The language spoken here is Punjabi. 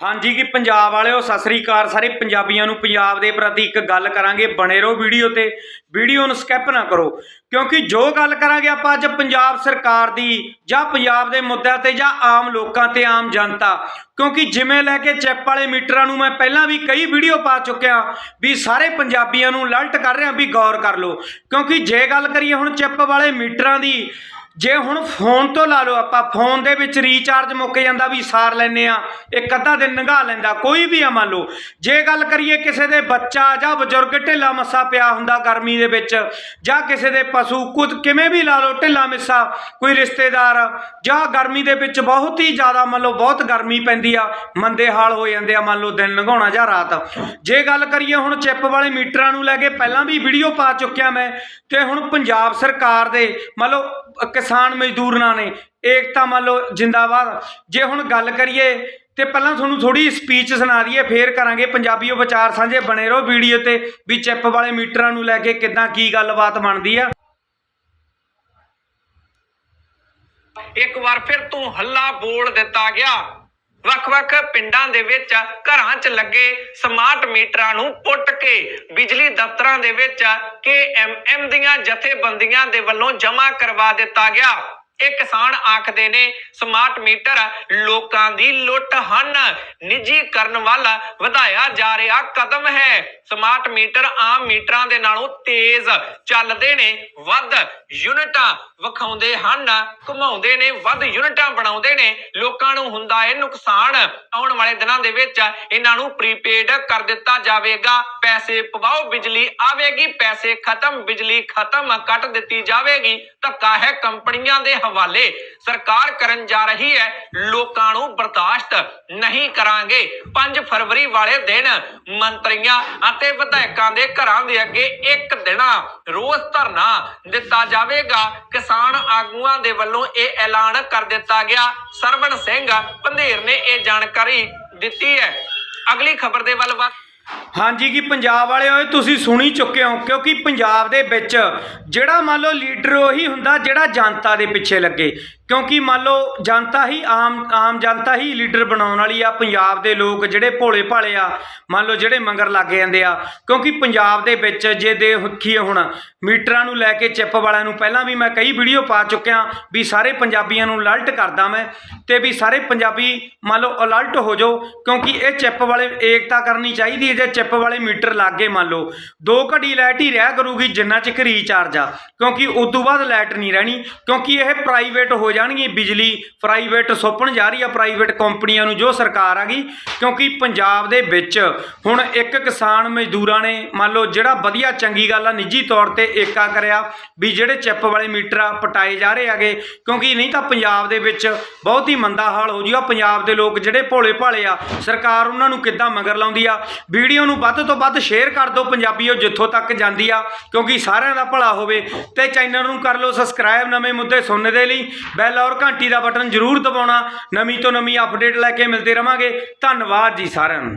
ਹਾਂਜੀ ਕਿ ਪੰਜਾਬ ਵਾਲਿਓ, ਸਤਿ ਸ੍ਰੀ ਅਕਾਲ ਸਾਰੇ ਪੰਜਾਬੀਆਂ ਨੂੰ, ਪੰਜਾਬ ਦੇ ਪ੍ਰਤੀ ਇੱਕ ਗੱਲ ਕਰਾਂਗੇ ਬਣੇ ਰਹੋ ਵੀਡੀਓ ਤੇ। ਵੀਡੀਓ ਨੂੰ ਸਕਿਪ ਨਾ ਕਰੋ, ਕਿਉਂਕਿ ਜੋ ਗੱਲ ਕਰਾਂਗੇ ਆਪਾਂ ਅੱਜ ਪੰਜਾਬ ਸਰਕਾਰ ਦੀ ਜਾਂ ਪੰਜਾਬ ਦੇ ਮੁੱਦਿਆਂ ਤੇ ਜਾਂ ਆਮ ਲੋਕਾਂ ਤੇ, ਆਮ ਜਨਤਾ, ਕਿਉਂਕਿ ਜਿਵੇਂ ਲੈ ਕੇ ਚਿੱਪ ਵਾਲੇ ਮੀਟਰਾਂ ਨੂੰ ਮੈਂ ਪਹਿਲਾਂ ਵੀ ਕਈ ਵੀਡੀਓ ਪਾ ਚੁੱਕਿਆ ਵੀ ਸਾਰੇ ਪੰਜਾਬੀਆਂ ਨੂੰ ਅਲਰਟ ਕਰ ਰਿਹਾ ਵੀ ਗੌਰ ਕਰ ਲਓ, ਕਿਉਂਕਿ ਜੇ ਗੱਲ ਕਰੀਏ ਹੁਣ ਚੈਪ ਵਾਲੇ ਮੀਟਰਾਂ ਦੀ ਜੇ ਹੁਣ ਫੋਨ ਤੋਂ ਲਾ ਲਓ ਆਪਾਂ, ਫੋਨ ਦੇ ਵਿੱਚ ਰੀਚਾਰਜ ਮੁੱਕ ਜਾਂਦਾ ਵੀ ਸਾਰ ਲੈਨੇ ਆ ਇੱਕ ਅੱਧਾ ਦਿਨ ਲੰਘਾ ਲੈਂਦਾ, ਕੋਈ ਵੀ ਆ ਮੰਨ ਲਓ। ਜੇ ਗੱਲ ਕਰੀਏ ਕਿਸੇ ਦੇ ਬੱਚਾ ਜਾਂ ਬਜ਼ੁਰਗ ਢਿੱਲਾ ਮੱਸਾ ਪਿਆ ਹੁੰਦਾ ਗਰਮੀ ਦੇ ਵਿੱਚ, ਜਾਂ ਕਿਸੇ ਦੇ ਪਸ਼ੂ ਕੁਝ ਕਿਵੇਂ ਵੀ ਲਾ ਲਓ, ਢਿੱਲਾ ਮਿੱਸਾ, ਕੋਈ ਰਿਸ਼ਤੇਦਾਰ, ਜਾਂ ਗਰਮੀ ਦੇ ਵਿੱਚ ਬਹੁਤ ਹੀ ਜ਼ਿਆਦਾ ਮੰਨ ਲਓ, ਬਹੁਤ ਗਰਮੀ ਪੈਂਦੀ ਆ, ਮੰਦੇ ਹਾਲ ਹੋ ਜਾਂਦੇ ਆ, ਮੰਨ ਲਓ ਦਿਨ ਲੰਘਾਉਣਾ ਜਾਂ ਰਾਤ। ਜੇ ਗੱਲ ਕਰੀਏ ਹੁਣ ਚਿੱਪ ਵਾਲੇ ਮੀਟਰਾਂ ਨੂੰ ਲੈ ਕੇ, ਪਹਿਲਾਂ ਵੀ ਵੀਡੀਓ ਪਾ ਚੁੱਕਿਆ ਮੈਂ, ਤੇ ਹੁਣ ਪੰਜਾਬ ਸਰਕਾਰ ਦੇ, ਮੰਨ ਲਓ ਕਿਸਾਨ ਮਜ਼ਦੂਰਾਂ ਨੇ, ਏਕਤਾ ਮੰਨ ਲਓ ਜਿੰਦਾਬਾਦ। ਜੇ ਹੁਣ ਗੱਲ ਕਰੀਏ, ਤੇ ਪਹਿਲਾਂ ਤੁਹਾਨੂੰ ਥੋੜੀ ਸਪੀਚ ਸੁਣਾ ਦਈਏ, ਫੇਰ ਕਰਾਂਗੇ ਪੰਜਾਬੀਓ ਵਿਚਾਰ ਸਾਂਝੇ, ਬਣੇ ਰਹੋ ਵੀਡੀਓ ਤੇ, ਵੀ ਚਿੱਪ ਵਾਲੇ ਮੀਟਰਾਂ ਨੂੰ ਲੈ ਕੇ ਕਿਦਾਂ ਕੀ ਗੱਲਬਾਤ ਬਣਦੀ ਆ। ਇੱਕ ਵਾਰ ਫਿਰ ਤੂੰ ਹੱਲਾ ਬੋਲ ਦਿੱਤਾ ਗਿਆ। ਵੱਖ-ਵੱਖ ਪਿੰਡਾਂ ਦੇ ਵਿੱਚ ਘਰਾਂ 'ਚ ਲੱਗੇ ਸਮਾਰਟ ਮੀਟਰਾਂ ਨੂੰ ਪੁੱਟ ਕੇ ਬਿਜਲੀ ਦਫ਼ਤਰਾਂ ਦੇ ਵਿੱਚ KMM ਦੀਆਂ ਜਥੇਬੰਦੀਆਂ ਦੇ ਵੱਲੋਂ ਜਮ੍ਹਾਂ ਕਰਵਾ ਦਿੱਤਾ ਗਿਆ। ਇਹ ਕਿਸਾਨ ਆਖਦੇ ਨੇ ਸਮਾਰਟ ਮੀਟਰ ਲੋਕਾਂ ਦੀ ਲੁੱਟ ਹਨ। ਨਿੱਜੀਕਰਨ ਵੱਲ ਵਧਾਇਆ ਜਾ ਰਿਹਾ ਕਦਮ ਹੈ। ਸਮਾਰਟ ਮੀਟਰ ਆਮ ਮੀਟਰਾਂ ਦੇ ਨਾਲੋਂ ਤੇਜ਼ ਚੱਲਦੇ ਨੇ, ਵੱਧ ਯੂਨਿਟਾਂ ਵਿਖਾਉਂਦੇ ਹਨ, ਘੁਮਾਉਂਦੇ ਨੇ, ਵੱਧ ਯੂਨਿਟਾਂ ਬਣਾਉਂਦੇ ਨੇ। ਲੋਕਾਂ ਨੂੰ ਹੁੰਦਾ ਹੈ ਨੁਕਸਾਨ। ਆਉਣ ਵਾਲੇ ਦਿਨਾਂ ਦੇ ਵਿੱਚ ਇਹਨਾਂ ਨੂੰ ਪ੍ਰੀਪੇਡ ਕਰ ਦਿੱਤਾ ਜਾਵੇਗਾ। ਪੈਸੇ ਪਵਾਓ, ਬਿਜਲੀ ਆਵੇਗੀ, ਪੈਸੇ ਖਤਮ, ਬਿਜਲੀ ਖਤਮ, ਕੱਟ ਦਿੱਤੀ ਜਾਵੇਗੀ। ਧੱਕਾ ਹੈ ਕੰਪਨੀਆਂ ਦੇ ਹਵਾਲੇ। ਸਰਕਾਰ ਕਰਨ ਜਾ ਰਹੀ ਹੈ, ਲੋਕਾਂ ਨੂੰ ਬਰਦਾਸ਼ਤ ਨਹੀਂ ਕਰਾਂਗੇ। 5 ਫਰਵਰੀ ਵਾਲੇ ਦਿਨ ਮੰਤਰੀਆਂ ਅਤੇ ਵਿਧਾਇਕਾਂ ਦੇ ਘਰਾਂ ਦੇ ਅੱਗੇ ਇੱਕ ਦਿਨਾ ਰੋਜ਼ ਧਰਨਾ ਦਿੱਤਾ ਜਾਵੇਗਾ। ਕਿਸਾਨ ਆਗੂਆਂ ਦੇ ਵੱਲੋਂ ਇਹ ਐਲਾਨ ਕਰ ਦਿੱਤਾ ਗਿਆ। ਸਰਵਣ ਸਿੰਘ ਪੰਧੇਰ ਨੇ ਇਹ ਜਾਣਕਾਰੀ ਦਿੱਤੀ ਹੈ। ਅਗਲੀ ਖਬਰ ਦੇ ਵੱਲ ਹਾਂਜੀ ਕਿ ਪੰਜਾਬ ਵਾਲੇ ਹੋਏ ਤੁਸੀਂ ਸੁਣੀ ਚੁੱਕੇ ਹੋ, ਕਿਉਂਕਿ ਪੰਜਾਬ ਦੇ ਵਿੱਚ ਜਿਹੜਾ ਮੰਨ ਲਓ ਲੀਡਰ ਉਹੀ ਹੁੰਦਾ ਜਿਹੜਾ ਜਨਤਾ ਦੇ ਪਿੱਛੇ ਲੱਗੇ। ਕਿਉਂਕਿ ਮੰਨ ਲਓ ਜਨਤਾ ਹੀ ਆਮ ਆਮ ਜਨਤਾ ਹੀ ਲੀਡਰ ਬਣਾਉਣ ਵਾਲੀ ਆ, ਪੰਜਾਬ ਦੇ ਲੋਕ ਜਿਹੜੇ ਭੋਲੇ ਭਾਲੇ ਆ, ਮੰਨ ਲਓ ਜਿਹੜੇ ਮੰਗਰ ਲੱਗ ਜਾਂਦੇ ਆ। ਕਿਉਂਕਿ ਪੰਜਾਬ ਦੇ ਵਿੱਚ ਜੇ ਦੇ ਹੁੱਖੀਏ ਹੁਣ, ਮੀਟਰਾਂ ਨੂੰ ਲੈ ਕੇ ਚਿੱਪ ਵਾਲਿਆਂ ਨੂੰ ਪਹਿਲਾਂ ਵੀ ਮੈਂ ਕਈ ਵੀਡੀਓ ਪਾ ਚੁੱਕਿਆ ਵੀ ਸਾਰੇ ਪੰਜਾਬੀਆਂ ਨੂੰ ਅਲਰਟ ਕਰਦਾ ਮੈਂ ਤੇ ਵੀ ਸਾਰੇ ਪੰਜਾਬੀ ਮੰਨ ਲਓ ਅਲਰਟ ਹੋ ਜਾਓ, ਕਿਉਂਕਿ ਇਹ ਚਿੱਪ ਵਾਲੇ ਏਕਤਾ ਕਰਨੀ ਚਾਹੀਦੀ ਹੈ, ਜੇ ਚਿੱਪ ਵਾਲੇ ਮੀਟਰ ਲੱਗ ਗਏ ਮੰਨ ਲਓ। ਦੋ ਘੜੀ ਲਾਈਟ ਹੀ ਰਹਿ ਕਰੂਗੀ, ਜਿੰਨਾ ਚਿਰ ਰੀਚਾਰਜ ਆ, ਕਿਉਂਕਿ ਉਸ ਤੋਂ ਬਾਅਦ ਲਾਈਟ ਨਹੀਂ ਰਹਿਣੀ, ਕਿਉਂਕਿ ਇਹ ਪ੍ਰਾਈਵੇਟ ਹੋ ਜਾਣਗੀ ਬਿਜਲੀ, ਪ੍ਰਾਈਵੇਟ ਸੋਪਣ ਜਾ ਰਹੀ ਆ ਪ੍ਰਾਈਵੇਟ ਕੰਪਨੀਆਂ ਨੂੰ, ਜੋ ਸਰਕਾਰ ਆ ਗਈ, ਕਿਉਂਕਿ ਪੰਜਾਬ ਦੇ ਵਿੱਚ ਹੁਣ ਇੱਕ ਕਿਸਾਨ ਮਜ਼ਦੂਰਾਂ ਨੇ, ਮੰਨ ਲਓ ਜਿਹੜਾ ਵਧੀਆ ਚੰਗੀ ਗੱਲ ਆ, ਨਿੱਜੀ ਤੌਰ ਤੇ ਏਕਾ ਕਰਿਆ, ਵੀ ਜਿਹੜੇ ਚਿੱਪ ਵਾਲੇ ਮੀਟਰ ਆ, ਪਟਾਏ ਜਾ ਰਹੇ ਆਗੇ ਕਿਉਂਕਿ ਨਹੀਂ ਤਾਂ ਪੰਜਾਬ ਦੇ ਵਿੱਚ ਬਹੁਤ ਹੀ ਮੰਦਾ ਹਾਲ ਹੋ ਜੂਗਾ, ਪੰਜਾਬ ਦੇ ਲੋਕ ਜਿਹੜੇ ਭੋਲੇ ਭਾਲੇ ਆ, ਸਰਕਾਰ ਉਹਨਾਂ ਨੂੰ ਕਿੱਦਾਂ ਮਗਰ ਲਾਉਂਦੀ ਆ? ਵੀਡੀਓ ਨੂੰ ਵੱਧ ਤੋਂ ਵੱਧ ਸ਼ੇਅਰ ਕਰ ਦਿਓ, ਪੰਜਾਬੀਓ ਜਿੱਥੋਂ ਤੱਕ ਜਾਂਦੀ ਆ, ਕਿਉਂਕਿ ਸਾਰਿਆਂ ਦਾ ਭਲਾ ਹੋਵੇ, ਤੇ ਚੈਨਲ ਨੂੰ ਕਰ ਲਓ ਸਬਸਕ੍ਰਾਈਬ ਨਵੇਂ ਮੁੱਦੇ ਸੁਣਨ ਦੇ ਲਈ ਬੈਲ ਔਰ ਘੰਟੀ ਦਾ ਬਟਨ ਜ਼ਰੂਰ ਦਬਾਉਣਾ। ਨਵੀਂ ਤੋਂ ਨਵੀਂ ਅਪਡੇਟ ਲੈ ਕੇ ਮਿਲਦੇ ਰਵਾਂਗੇ। ਧੰਨਵਾਦ ਜੀ ਸਾਰਿਆਂ ਨੂੰ।